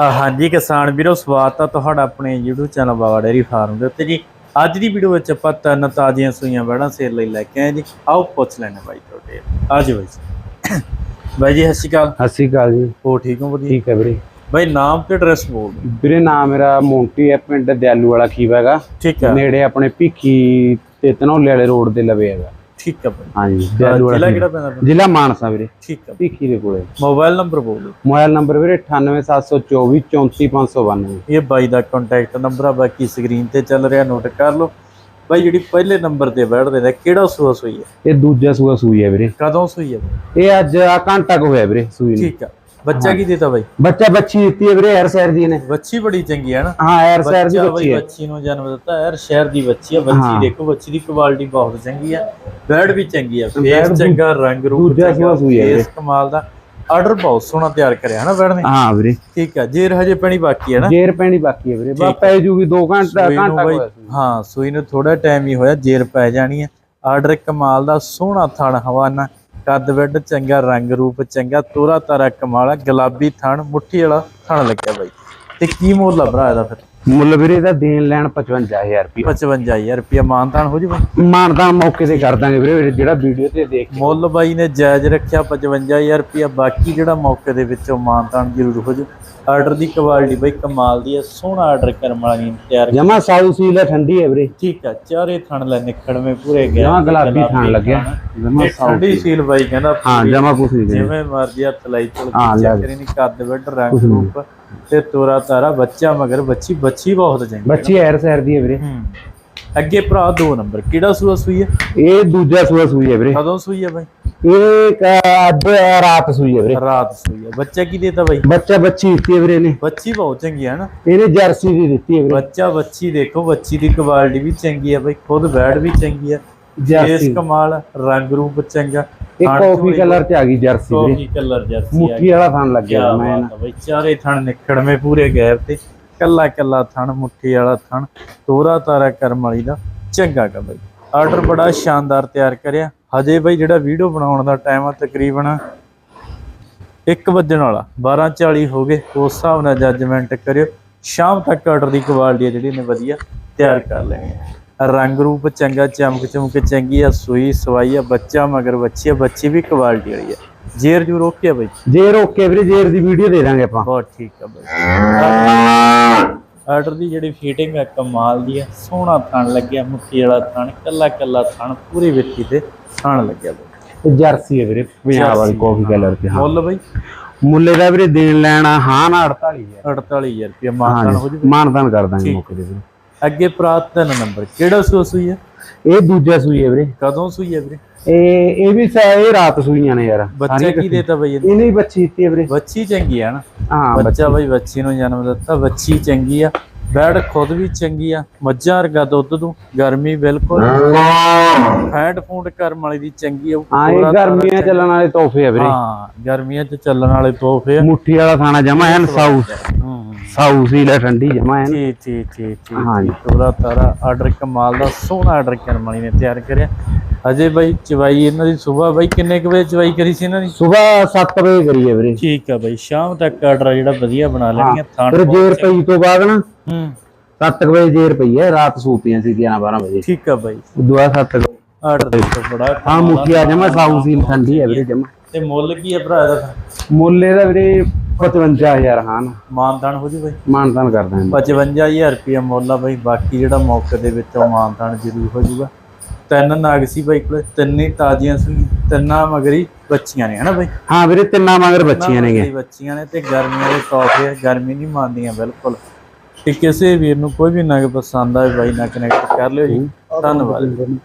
ਹਾਂਜੀ ਕਿਸਾਨ ਵੀਰੋ ਸਵਾਗਤ ਆ ਤੁਹਾਡਾ ਆਪਣੇ YouTube channel Baba dairy farm ਦੇ ਉੱਤੇ ਜੀ। ਅੱਜ ਦੀ ਵੀਡੀਓ ਵਿੱਚ ਆਪਾਂ ਤਿੰਨ ਤਾਜ਼ੀਆਂ ਸੂਈਆਂ ਬੈੜਾਂ ਸੇਲ ਲਈ ਲੈ ਕੇ ਆਏ ਜੀ। ਆਓ ਪੁੱਛ ਲੈਣੇ ਬਾਈ ਤੁਹਾਡੇ। ਆਜੋ ਬਾਈ ਜੀ। ਬਾਈ ਜੀ ਸਤਿ ਸ਼੍ਰੀ ਅਕਾਲ। ਸਤਿ ਸ਼੍ਰੀ ਅਕਾਲ ਜੀ। ਹੋ ਠੀਕ ਹੋ ਵਧੀਆ? ਠੀਕ ਹੈ ਵੀਰੇ। ਬਾਈ ਨਾਮ ਤੇ ਐਡਰੈਸ ਬੋਲ। ਵੀਰੇ ਨਾਮ ਮੇਰਾ ਮੋਂਟੀ ਹੈ ਪਿੰਡ ਦਿਆਲੂ ਵਾਲਾ ਖੀਵਾ ਹੈਗਾ। ਠੀਕ ਹੈ। ਨੇੜੇ ਆਪਣੇ ਭੀਖੀ ਤੇ ਧਨੌਲੇ ਵਾਲੇ ਰੋਡ ਦੇ ਲਵੇ ਹੈਗਾ। ਠੀਕ ਹੈ ਬਾਈ ਹਾਂਜੀ ਜ਼ਿਲ੍ਹਾ ਕਿਹੜਾ। ਪੈਂਦਾ ਜ਼ਿਲ੍ਹਾ ਮਾਨਸਾ ਵੀਰੇ। ਠੀਕ ਹੈ। ਭੀਖੀ ਦੇ ਕੋਲੇ। ਮੋਬਾਈਲ ਨੰਬਰ ਬੋਲ ਮੋਬਾਈਲ ਨੰਬਰ ਵੀਰੇ 98724 34592 ਇਹ ਬਾਈ ਦਾ ਕੰਟੈਕਟ ਨੰਬਰ ਆ ਬਾਕੀ ਸਕਰੀਨ ਤੇ ਚੱਲ ਰਿਹਾ ਨੋਟ ਕਰ ਲਓ। ਬਾਈ ਜਿਹੜੀ ਪਹਿਲੇ ਨੰਬਰ ਤੇ ਬੈਠਦੇ ਨੇ ਕਿਹੜਾ ਸੂਆ ਸੂਈ ਹੈ? ਇਹ ਦੂਜਾ ਸੂਆ ਸੂਈ ਹੈ ਵੀਰੇ। ਕਦੋਂ ਸੂਈ ਹੈ? ਬਾਈ? ਇਹ ਅੱਜ ਆ ਘੰਟਾ ਕੁ ਹੋਇਆ ਵੀਰੇ ਸੂਈ ਨੂੰ। ਠੀਕ ਆ। ਬੱਚਾ ਕੀ ਦਿੱਤਾ ਬਾਈ? ਬੱਚਾ ਬੱਚੀ ਦਿੱਤੀ ਹੈ ਵੀਰੇ ਹਰ ਸ਼ਹਿਰ ਦੀ ਨੇ ਬੱਚੀ ਬੜੀ ਚੰਗੀ ਹੈ ਨਾ। ਹਾਂ ਹਰ ਸ਼ਹਿਰ ਦੀ ਬੱਚਾ ਹੈ। ਬੱਚੀ ਨੂੰ ਜਨਮ ਦਿੱਤਾ ਯਾਰ ਸ਼ਹਿਰ ਦੀ ਬੱਚੀ ਆ। ਬੱਚੀ ਹਾਂ। ਦੇਖੋ ਬੱਚੀ ਦੀ ਕੁਆਲਿਟੀ ਬਹੁਤ ਚੰਗੀ ਆ। ਬੈਡ ਵੀ ਚੰਗੀ ਬੈਡ ਫੇਸ ਚੰਗਾ ਰੰਗ ਰੂਪ ਦੂਜਾ ਸੂਆ ਸੂਈ ਆ ਫੇਸ ਕਮਾਲ ਦਾ। ਆਰਡਰ ਬਹੁਤ ਸੋਹਣਾ ਤਿਆਰ ਕਰਿਆ ਹਨਾ ਬੈਡ ਨੇ। ਹਾਂ ਵੀਰੇ। ਠੀਕ ਆ ਜੇਰ ਹਜੇ ਪੈਣੀ ਬਾਕੀ ਹੈ ਨਾ। ਜੇਰ ਪੈਣੀ ਬਾਕੀ ਹੈ ਵੀਰੇ। ਬਾ ਪੈ ਜੂਗੀ 2 ਘੰਟਾ ਨੂੰ ਘੰਟਾ ਨੂੰ। ਹਾਂ ਸੂਈ ਨੂੰ ਥੋੜਾ ਟਾਈਮ ਹੀ ਹੋਇਆ ਜੇਰ ਪੈ ਜਾਣੀ ਆ। ਆਰਡਰ ਕਮਾਲ ਦਾ ਸੋਹਣਾ ਥਣ ਹਵਾਨਾ। ਕੱਦ ਬੈਡ ਚੰਗਾ ਰੰਗ ਰੂਪ ਚੰਗਾ ਤੋਰਾ ਤਾਰਾ ਕਮਾਲ ਗੁਲਾਬੀ ਥਣ ਮੁੱਠੀ ਵਾਲਾ ਥਣ ਲੱਗਿਆ ਬਾਈ। ਤੇ ਕੀ ਮੁੱਲ ਆ ਭਰਾ ਇਹਦਾ ਫਿਰ? ਮੁੱਲ ਵੀਰੇ ਦਾ ਦੇਣ ਲੈਣ 55000 ਰੁਪਏ 55000 ਰੁਪਇਆ ਮਾਨਤਾਨ ਹੋ ਜੂ ਬਾਈ? ਮਾਨਦਾਨ ਮੌਕੇ ਤੇ ਕਰ ਦਾਂਗੇ ਵੀਰੇ ਜਿਹੜਾ ਵੀਡੀਓ ਤੇ ਦੇਖ ਮੁੱਲ ਬਾਈ ਨੇ ਜਾਇਜ਼ ਰੱਖਿਆ 55000 ਰੁਪਇਆ ਬਾਕੀ ਜਿਹੜਾ ਮੌਕੇ ਦੇ ਵਿੱਚੋਂ ਮਾਨਤਾਨ ਜ਼ਰੂਰ ਹੋ ਜੂ। ਆਰਡਰ ਦੀ ਕੁਆਲਿਟੀ ਬਾਈ ਕਮਾਲ ਦੀ ਹੈ ਸੋਹਣਾ ਆਰਡਰ ਕਰਮ ਵਾਲੀ ਨੇ ਤਿਆਰ ਜਮਾ ਸਾਊ ਸੀਲ ਠੰਡੀ ਹੈ ਵੀਰੇ। ਠੀਕ ਆ ਚਾਰੇ ਥਣ ਲੈ ਨਿਕੜਵੇਂ ਪੂਰੇ ਗਿਆ ਜਮਾ ਗੁਲਾਬੀ ਥਾਣ ਲੱਗਿਆ। ਜਮਾ ਸਾਊ ਠੰਡੀ ਸੀਲ ਬਾਈ ਕਹਿੰਦਾ ਹਾਂ ਪੂਰੀ ਜਮਾ ਕੁਛ ਨਹੀਂ ਵੀਰੇ ਜਿਵੇਂ ਮਰਜ਼ੀ ਹੱਥ ਲਾਈ ਚਲ ਹਾਂ, ਲੈ ਚੱਕਰੀ ਨਹੀਂ ਕੱਦ ਵੱਡ ਰੰਗ ਰੂਪ ਤੇ ਤੋਰਾ ਤਾਰਾ ਬੱਚਾ ਮਗਰ ਬੱਚੀ ਬੱਚੀ ਬਹੁਤ ਚੰਗੀ ਬੱਚੀ ਐਰ ਸੈਰ ਦੀ ਹੈ ਵੀਰੇ। ਹੂੰ। ਅੱਗੇ ਭਰਾ ਦੋ ਨੰਬਰ ਕਿਹੜਾ ਸੂਆ ਸੂਈ ਹੈ? ਇਹ ਦੂਜਾ ਸੂਆ ਸੂਈ ਹੈ ਵੀਰੇ। ਕਦੋਂ ਸੂਈ ਹੈ ਬਾਈ? ਇਹ ਇੱਕ ਅੱਜ ਰਾਤ ਸੂਈ ਹੈ ਵੀਰੇ। ਰਾਤ ਸੂਈ ਹੈ। ਬੱਚਾ ਕੀ ਦੇਤਾ ਬਾਈ? ਬੱਚਾ ਬੱਚੀ ਦਿੱਤੀ ਹੈ ਵੀਰੇ ਨੇ ਬੱਚੀ ਬਹੁਤ ਚੰਗੀ ਹੈ ਨਾ। ਇਹਨੇ ਜਰਸੀ ਦੀ ਦਿੱਤੀ ਹੈ ਵੀਰੇ। ਬੱਚਾ ਬੱਚੀ ਦੇਖੋ ਬੱਚੀ ਦੀ ਕੁਆਲਿਟੀ ਵੀ ਚੰਗੀ ਹੈ ਬਾਈ ਖੁਦ ਬੈਡ ਵੀ ਚੰਗੀ ਹੈ। ਜਰਸੀ। ਫੇਸ ਕਮਾਲ ਰੰਗ ਰੂਪ ਚੰਗਾ। ਇਹ ਕਾਫੀ ਕਲਰ ਚ ਆ ਗਈ ਜਰਸੀ ਵੀਰੇ। ਕਾਫੀ ਕਲਰ ਜਰਸੀ ਆ ਮੁੱਠੀ ਵਾਲਾ ਥਣ ਕਿਆ ਲੱਗਿਆ ਮੈਂ ਬਾਤ ਆ ਬਾਈ ਚਾਰੇ ਥਣ ਨਿਕੜਵੇਂ ਪੂਰੇ ਗੈਪ ਤੇ। ਕੱਲਾ ਕੱਲਾ ਥਣ ਮੁੱਠੀ ਵਾਲਾ ਥਣ। ਤੋਰਾ ਤਾਰਾ ਕਰਮ ਵਾਲੀ ਦਾ। ਚੰਗਾ ਕਾ ਬਾਈ। ਆਰਡਰ ਬੜਾ ਸ਼ਾਨਦਾਰ ਤਿਆਰ ਕਰਿਆ। ਹਜੇ ਬਾਈ ਜਿਹੜਾ ਵੀਡੀਓ ਬਣਾਉਣ ਦਾ ਟਾਈਮ ਆ ਤਕਰੀਬਨ 1 ਵਜਣ ਵਾਲਾ। 12:40 ਹੋ ਗਏ। ਉਸ ਹਿਸਾਬ ਨਾਲ ਜੱਜਮੈਂਟ ਕਰਿਓ। ਸ਼ਾਮ ਤੱਕ ਆਰਡਰ ਦੀ ਕੁਆਲਿਟੀ ਜਿਹੜੀ ਨੇ ਵਧੀਆ ਤਿਆਰ ਕਰ ਲੈਣੀ। ਰੰਗ ਰੂਪ ਚੰਗਾ ਚਮਕ ਚਮਕ ਚੰਗੀ ਆ ਸੂਈ ਸਵਾਈ ਆ ਬੱਚਾ ਮਗਰ ਬੱਚੀ ਆ ਬੱਚੀ ਵੀ ਕੁਆਲਿਟੀ ਵਾਲੀ ਆ। ਜੇਰ ਜੂ ਰੋਕਿਆ ਬਾਈ। ਜੇਰ ਓਕੇ ਵੀਰੇ ਜੇਰ ਦੀ ਵੀਡੀਓ ਦੇ ਦਾਂਗੇ ਆਪਾਂ। ਬਹੁਤ ਠੀਕ ਆ ਬਾਈ। ਆਰਡਰ ਦੀ ਜਿਹੜੀ ਫਿਟਿੰਗ ਆ ਕਮਾਲ ਦੀ ਆ। ਸੋਹਣਾ ਥਣ ਲੱਗਿਆ ਮੁੱਠੀ ਵਾਲਾ ਥਣ ਕੱਲਾ ਕੱਲਾ ਥਣ ਪੂਰੀ ਵਿੱਥੀ ਤੇ ਥਣ ਲੱਗਿਆ ਬਾਈ। ਜਰਸੀ ਹੈ ਵੀਰੇ ਪੰਜਾਬ ਵਾਲੀ ਕਾਫੀ ਕਲਰ ਚ ਹਾਂ। ਮੁੱਲ ਬਾਈ? ਮੁੱਲੇ ਦਾ ਵੀਰੇ ਦੇਣ ਲੈਣਾ ਹਾਂ ਨਾ 48000 48000 ਰੁਪਏ ਮਾਨਤਾਨ ਹੋ ਜੂ ਮਾਨਦਾਨ ਕਰ ਦਾਂਗੇ। ਮੌਕੇ ਤੇ ਵੀਰੇ। ਅੱਗੇ ਪ੍ਰਾਤ ਨੰਬਰ ਕਿਹੜਾ ਸੂਆ ਸੂਈ ਹੈ ਇਹ ਦੂਜਾ ਸੂਈ ਹੈ ਵੀਰੇ। ਕਦੋਂ ਸੂਈ ਹੈ ਵੀਰੇ? ਇਹ ਇਹ ਵੀ ਇਹ ਰਾਤ ਸੂਈਆਂ ਨੇ ਯਾਰ। ਬੱਚਾ ਕੀ ਦੇਤਾ ਬਈ ਇਹਨੇ? ਇਹਨੇ ਹੀ ਬੱਚੀ ਦਿੱਤੀ ਵੀਰੇ। ਬੱਚੀ ਚੰਗੀ ਆ ਨਾ? ਹਾਂ ਬੱਚਾ ਬਈ ਬੱਚੀ ਨੂੰ ਜਨਮ ਦਿੱਤਾ ਬੱਚੀ ਚੰਗੀ ਆ। ਬੈਡ ਖੁਦ ਵੀ ਚੰਗੀ ਆ। ਮੱਝਾਂ ਵਰਗਾ ਦੁੱਧ ਤੂੰ ਗਰਮੀ ਬਿਲਕੁਲ। ਫੈਟ ਫੂਡ ਕਰਮ ਵਾਲੀ ਦੀ ਚੰਗੀ ਆ ਹਾਂ ਇਹ ਗਰਮੀਆਂ ਚੱਲਣ ਵਾਲੇ ਤੋਹਫੇ ਆ ਵੀਰੇ। ਹਾਂ ਗਰਮੀਆਂ 'ਚ ਚੱਲਣ ਵਾਲੇ ਤੋਹਫੇ ਆ। ਮੁੱਠੀ ਵਾਲਾ ਖਾਣਾ ਜਮਾ ਐਨ ਸਾਊ ਸਾਊ ਸੀ ਲੈ ਠੰਡੀ ਜਮਾ ਐਨ ਠੀਕ ਠੀਕ ਠੀਕ ਠੀਕ ਹਾਂਜੀ। ਤੋਰਾ ਤਾਰਾ ਆਰਡਰ ਕਮਾਲ ਦਾ ਸੋਹਣਾ ਆਰਡਰ ਕਰਨ ਵਾਲੀ ਨੇ ਤਿਆਰ ਕਰਿਆ। ਅਜੇ ਬਾਈ ਚਵਾਈ ਇਹਨਾਂ ਦੀ ਸਵੇਰ ਬਾਈ ਕਿੰਨੇ ਕੁ ਵਜੇ ਚਵਾਈ ਕਰੀ ਸੀ ਇਹਨਾਂ ਦੀ? ਸਵੇਰ 7 ਵਜੇ ਕਰੀਏ ਵੀਰੇ। ਠੀਕ ਆ ਬਾਈ ਸ਼ਾਮ ਤੱਕ ਆਰਡਰ ਜਿਹੜਾ ਵਧੀਆ ਬਣਾ ਲੈਣਗੇ ਥਾਣ ਫਿਰ ਜੇਰ ਪਈ ਤੋਂ ਬਾਅਦ ਨਾ ਹੂੰ। 7 ਵਜੇ ਜੇਰ ਪਈ ਹੈ ਰਾਤ ਸੂਤੀਆਂ ਸੀ 11 12 ਵਜੇ। ਠੀਕ ਆ ਬਾਈ। ਦੁਆ 7 ਵਜੇ। ਆਰਡਰ ਦੇਖੋ ਬੜਾ ਹਾਂ ਮੁੱਠੀ ਆ ਜਮਾ ਸਾਊ ਸੀ ਠੰਡੀ ਹੈ ਵੀਰੇ ਜਮਾ। ਤੇ ਮੁੱਲ ਕੀ ਹੈ ਭਰਾ ਇਹਦਾ? ਮੁੱਲੇ ਦਾ ਵੀਰੇ 55000 ਹਾਂ। ਮਾਨਦਾਨ ਹੋ ਜੂ ਬਾਈ? ਮਾਨਦਾਨ ਕਰ ਦਾਂਗੇ। 55000 ਰੁਪਇਆ ਮੁੱਲ ਆ ਬਾਈ ਬਾਕੀ ਜਿਹੜਾ ਮੌਕੇ ਦੇ ਵਿੱਚੋਂ ਮਾਨਦਾਨ ਜ਼ਰੂਰ ਹੋ ਜੂਗਾ। ਤਿੰਨ ਨਾਗ ਸੀ ਬਾਈ ਕੋਲੇ ਤਿੰਨ ਹੀ ਤਾਜ਼ੀਆਂ ਸੀ ਤਿੰਨਾਂ ਮਗਰੀ ਬੱਚੀਆਂ ਨੇ ਹਨਾ ਬਾਈ? ਹਾਂ ਵੀਰੇ ਤਿੰਨਾਂ ਮਗਰ ਬੱਚੀਆਂ ਨੇਗੇ ਮਗਰੀ ਬੱਚੀਆਂ ਨੇ ਤੇ ਗਰਮੀਆਂ ਦੇ ਤੋਹਫੇ ਆ ਗਰਮੀ ਨਹੀਂ ਮੰਨਦੀਆਂ ਬਿਲਕੁਲ। ਤੇ ਕਿਸੇ ਵੀਰ ਨੂੰ ਕੋਈ ਵੀ ਨਗ ਪਸੰਦ ਆਵੇ ਬਾਈ ਨਾਲ ਕਨੈਕਟ ਕਰ ਲਿਓ ਜੀ। ਧੰਨਵਾਦ।